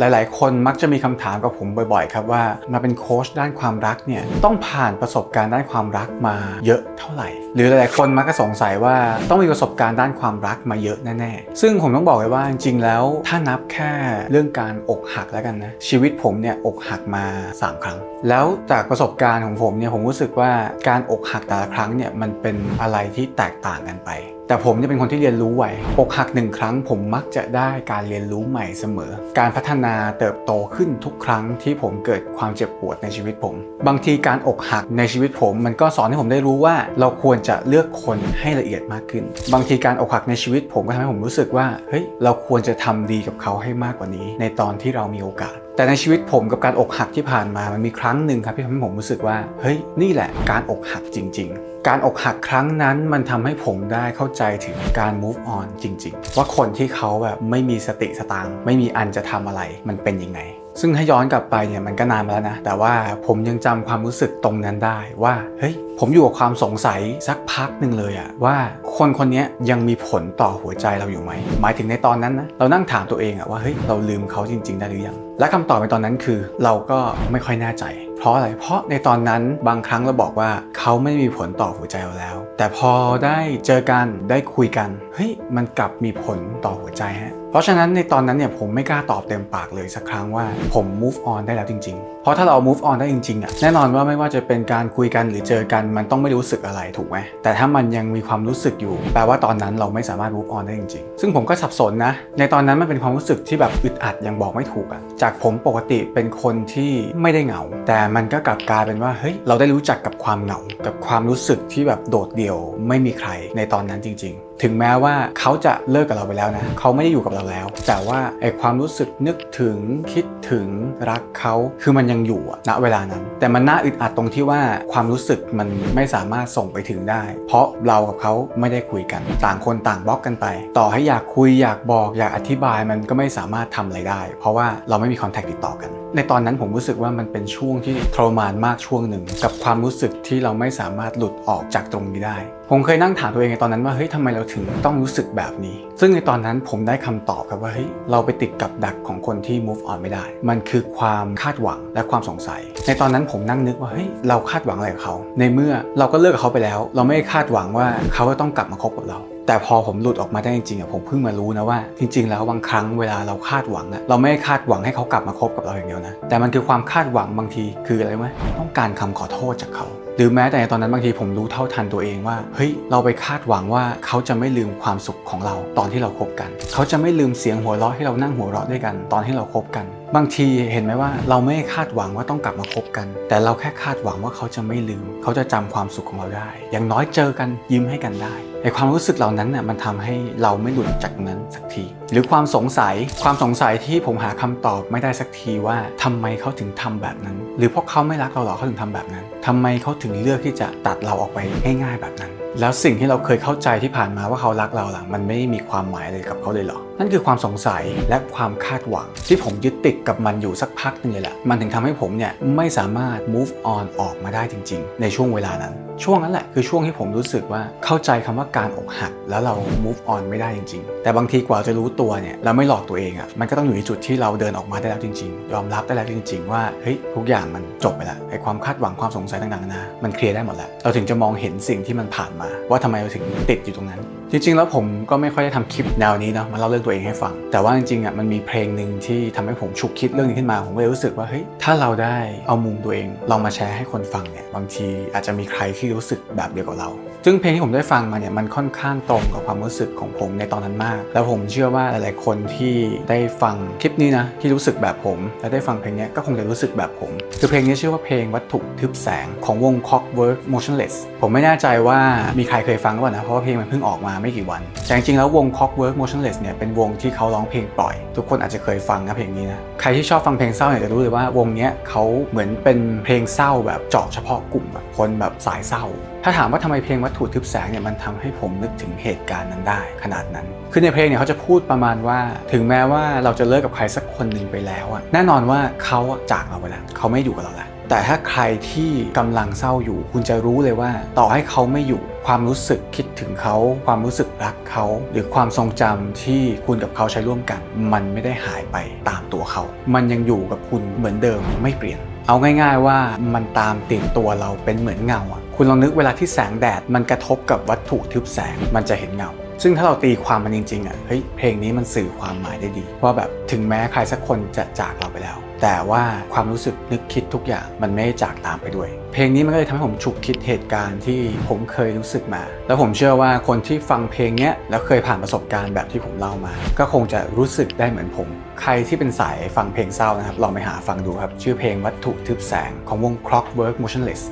หลาย ๆ คนมักจะมีคำถามกับผมบ่อย ๆ ครับว่ามาเป็นโค้ชด้านความรักเนี่ยต้องผ่านประสบการณ์ด้านความรักมาเยอะเท่าไหร่ หรือหลาย ๆ คนมักจะสงสัยว่าต้องมีประสบการณ์ด้านความรักมาเยอะแน่ ๆ ซึ่งผมต้องบอกเลยว่าจริง ๆ แล้วถ้านับแค่เรื่องการอกหักแล้วกันนะชีวิตผมเนี่ยอกหักมา 3 ครั้ง แล้วจากประสบการณ์ของผมเนี่ยผมรู้สึกว่าการอกหักแต่ละครั้งเนี่ยมันเป็นอะไรที่แตกต่างกันไป แต่ผมเนี่ยเป็นคนที่เรียนรู้ไวอกหักหนึ่งครั้งผมมักจะได้การเรียนรู้ใหม่เสมอ การพัฒนาเติบโตขึ้นทุกครั้งที่ผมเกิดความเจ็บปวดในชีวิตผม บางทีการอกหักในชีวิตผม มันก็สอนให้ผมได้รู้ว่า เราควรจะเลือกคนให้ละเอียดมากขึ้น บางทีการอกหักในชีวิตผมก็ทำให้ผมรู้สึกว่าเฮ้ยเราควรจะทำดีกับเขาให้มากกว่านี้ ในตอนที่เรามีโอกาส แต่ในชีวิตผมกับการอกหักที่ผ่านมามันมีครั้งหนึ่งครับที่ทำให้ผมรู้สึกว่าเฮ้ยนี่แหละการอกหักจริง ๆ การอกหักครั้งนั้นมันทำให้ผมได้เข้าใจถึงการ move on จริง ๆ ว่าคนที่เขาแบบไม่มีสติสตางไม่มีอันจะทำอะไรมันเป็นยังไง ซึ่งถ้าย้อนกลับไปเนี่ยมันก็นานมาแล้วนะ แต่ว่าผมยังจำความรู้สึกตรงนั้นได้ว่าเฮ้ยผมอยู่กับความสงสัยสักพักหนึ่งเลยอะว่าคนคนนี้ยังมีผลต่อหัวใจเราอยู่ไหม หมายถึงในตอนนั้นนะเรานั่งถามตัวเองอะว่าเฮ้ยเราลืมเขาจริง ๆ ได้หรือยัง และคำตอบในตอนนั้นคือ เราก็ไม่ค่อยแน่ใจ เพราะอะไร เพราะในตอนนั้นบางครั้งเราบอกว่าเขาไม่มีผลต่อหัวใจเราแล้ว แต่พอได้เจอกันได้คุยกัน เฮ้ย มันกลับมีผลต่อหัวใจฮะ เพราะฉะนั้นในตอนนั้นเนี่ยผมไม่กล้าตอบเต็มปากเลยสักครั้งว่าผม move on ได้แล้วจริง ๆ เพราะถ้าเรา move on ได้จริงๆอะแน่นอนว่าไม่ว่าจะเป็นการคุยกันหรือเจอกันมันต้องไม่รู้สึกอะไรถูกไหมแต่ถ้ามันยังมีความรู้สึกอยู่ แปลว่าตอนนั้นเราไม่สามารถ move on ได้จริงๆ ซึ่งผมก็สับสนนะ ในตอนนั้นมันเป็นความรู้สึกที่แบบอึดอัดยังบอกไม่ถูกอะจากผมปกติเป็นคนที่ไม่ได้เหงาแต่มันก็กลับกลายเป็นว่าเฮ้ยเราได้รู้จักกับความเหงา กับความรู้สึกที่แบบโดดเดี่ยวไม่มีใครในตอนนั้นจริง ๆ ถึงแม้ว่าเขาจะเลิกกับเราไปแล้วนะเขาไม่ได้อยู่กับเราแล้ว แต่ว่าไอความรู้สึกนึกถึงคิดถึงรักเขาคือมันยังอยู่อะณเวลานั้น แต่มันน่าอึดอัดตรงที่ว่าความรู้สึกมันไม่สามารถส่งไปถึงได้ เพราะเรากับเขาไม่ได้คุยกัน ต่างคนต่างบล็อกกันไป ต่อให้อยากคุยอยากบอกอยากอธิบายมันก็ไม่สามารถทำอะไรได้ เพราะว่าเราไม่มีคอนแทคติดต่อกัน ในตอนนั้นผมรู้สึกว่ามันเป็นช่วงที่ทรมานมากช่วงหนึ่ง กับความรู้สึกที่เราไม่สามารถหลุดออกจากตรงนี้ได้ ผมเคยนั่งถามตัวเองในตอนนั้นว่าเฮ้ยทำไมเราถึงต้องรู้สึกแบบนี้ ซึ่งในตอนนั้นผมได้คำตอบครับว่าเฮ้ยเราไปติดกับดักของคนที่ move on ไม่ได้ มันคือความคาดหวังและความสงสัย ในตอนนั้นผมนั่งนึกว่าเฮ้ยเราคาดหวังอะไรกับเขา ในเมื่อเราก็เลิกกับเขาไปแล้ว เราไม่ได้คาดหวังว่าเขาจะต้องกลับมาคบกับเราแต่พอผมหลุดออกมาได้จริงๆอะผมเพิ่งมารู้นะว่า จริง ๆ แล้วบางครั้งเวลาเราคาดหวังอะเราไม่คาดหวังให้เขากลับมาคบกับเราอย่างเดียวนะ แต่มันคือความคาดหวังบางทีคืออะไรไหมต้องการคำขอโทษจากเขา หรือแม้แต่ในตอนนั้นบางทีผมรู้เท่าทันตัวเองว่า เฮ้ย เราไปคาดหวังว่าเขาจะไม่ลืมความสุขของเราตอนที่เราคบกัน เขาจะไม่ลืมเสียงหัวเราะให้เรานั่งหัวเราะด้วยกันตอนที่เราคบกัน บางทีเห็นไหมว่าเราไม่คาดหวังว่าต้องกลับมาคบกัน แต่เราแค่คาดหวังว่าเขาจะไม่ลืม เขาจะจำความสุขของเราได้ อย่างน้อยเจอกันยิ้มให้กันได้ไอความรู้สึกเหล่านั้นน่ะมันทำให้เราไม่หลุดจากนั้นสักที หรือความสงสัยความสงสัยที่ผมหาคำตอบไม่ได้สักทีว่าทำไมเขาถึงทำแบบนั้น หรือเพราะเขาไม่รักเราหรอเขาถึงทำแบบนั้นทำไมเขาถึงเลือกที่จะตัดเราออกไปง่าย ๆ แบบนั้นแล้วสิ่งที่เราเคยเข้าใจที่ผ่านมาว่าเขารักเราล่ะ มันไม่มีความหมายเลยกับเขาเลยเหรอ นั่นคือความสงสัยและความคาดหวัง ที่ผมยึดติดกับมันอยู่สักพักนึงเลยแหละ มันถึงทำให้ผมเนี่ยไม่สามารถ move on ออกมาได้จริง ๆ ในช่วงเวลานั้น ช่วงนั้นแหละคือช่วงที่ผมรู้สึกว่าเข้าใจคำว่าการอกหัก แล้วเรา move on ไม่ได้จริง ๆ แต่บางทีกว่าจะรู้ตัวเนี่ยเราไม่หลอกตัวเองอะ่ะมันก็ต้องอยู่ในจุดที่เราเดินออกมาได้แล้วจริง ๆ ยอมรับได้แล้วจริง ๆ ว่าเฮ้ยทุกอย่างมันจบไปละไอความคาดหวังความสงสัยต่างๆนะมันเคลียร์ได้หมดแล้วเราถึงจะมองเห็นสิ่งที่มันผ่านมา ว่าทำไมเราถึงติดอยู่ตรงนั้น จริงๆ แล้วผมก็ไม่ค่อยได้ทำคลิปแนวนี้เนาะมาเล่าเรื่องตัวเองให้ฟัง แต่ว่าจริงๆอะมันมีเพลงหนึ่งที่ทำให้ผมฉุกคิดเรื่องนี้ขึ้นมา ผมก็เลยรู้สึกว่าเฮ้ยถ้าเราได้เอามุมตัวเองลองมาแชร์ให้คนฟังเนี่ยบางทีอาจจะมีใครที่รู้สึกแบบเดียวกับเรา ซึ่งเพลงที่ผมได้ฟังมาเนี่ยมันค่อนข้างตรงกับความรู้สึกของผมในตอนนั้นมาก แล้วผมเชื่อว่าหลายๆคนที่ได้ฟังคลิปนี้นะที่รู้สึกแบบผม และได้ฟังเพลงนี้ก็คงจะรู้สึกแบบผมคือเพลงนี้ชื่อว่าเพลงวัตถุทึบแสงของวง Clockwork Motionless ผมไม่แน่ใจว่ามีใครเคยฟังหรือเปล่านะเพราะว่าเพลงมันเพิ่งออกมาไม่กี่วันแต่จริงๆแล้ววง Clockwork Motionless เนี่ยเป็นวงที่เขาร้องเพลงปล่อย ทุกคนอาจจะเคยฟังนะเพลงนี้นะใครที่ชอบฟังเพลงเศร้าเนี่ยจะรู้เลยว่าวงนี้เขาเหมือนเป็นเพลงเศร้าแบบเจาะเฉพาะกลุ่มแบบคนแบบสายเศร้า ถ้าถามว่าทำไมเพลงวัตถุทึบแสงเนี่ยมันทำให้ผมนึกถึงเหตุการณ์นั้นได้ขนาดนั้น คือในเพลงเนี่ยเขาจะพูดประมาณว่า ถึงแม้ว่าเราจะเลิกกับใครสักคนหนึ่งไปแล้วอะแน่นอนว่าเขาอะจากเราไปแล้วเขาไม่อยู่กับเราแล้วแต่ถ้าใครที่กำลังเศร้าอยู่ คุณจะรู้เลยว่า ต่อให้เขาไม่อยู่ ความรู้สึกคิดถึงเขา ความรู้สึกรักเขา หรือความทรงจำที่คุณกับเขาใช้ร่วมกัน มันไม่ได้หายไปตามตัวเขา มันยังอยู่กับคุณเหมือนเดิมไม่เปลี่ยน เอาง่าย ๆว่ามันตามติดตัวเราเป็นเหมือนเงาอะ คุณลองนึกเวลาที่แสงแดดมันกระทบกับวัตถุทึบแสงมันจะเห็นเงา ซึ่งถ้าเราตีความมันจริงๆอะเฮ้ยเพลงนี้มันสื่อความหมายได้ดีว่าแบบถึงแม้ใครสักคนจะจากเราไปแล้ว แต่ว่าความรู้สึกนึกคิดทุกอย่างมันไม่ได้จากตามไปด้วย เพลงนี้มันก็เลยทำให้ผมฉุกคิดเหตุการณ์ที่ผมเคยรู้สึกมา แล้วผมเชื่อว่าคนที่ฟังเพลงเนี้ยแล้วเคยผ่านประสบการณ์แบบที่ผมเล่ามา ก็คงจะรู้สึกได้เหมือนผม ใครที่เป็นสายฟังเพลงเศร้านะครับลองไปหาฟังดูครับชื่อเพลงวัตถุทึบแสงของวง Clockwork Motionless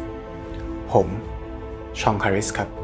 ผม ชองคาริสครับ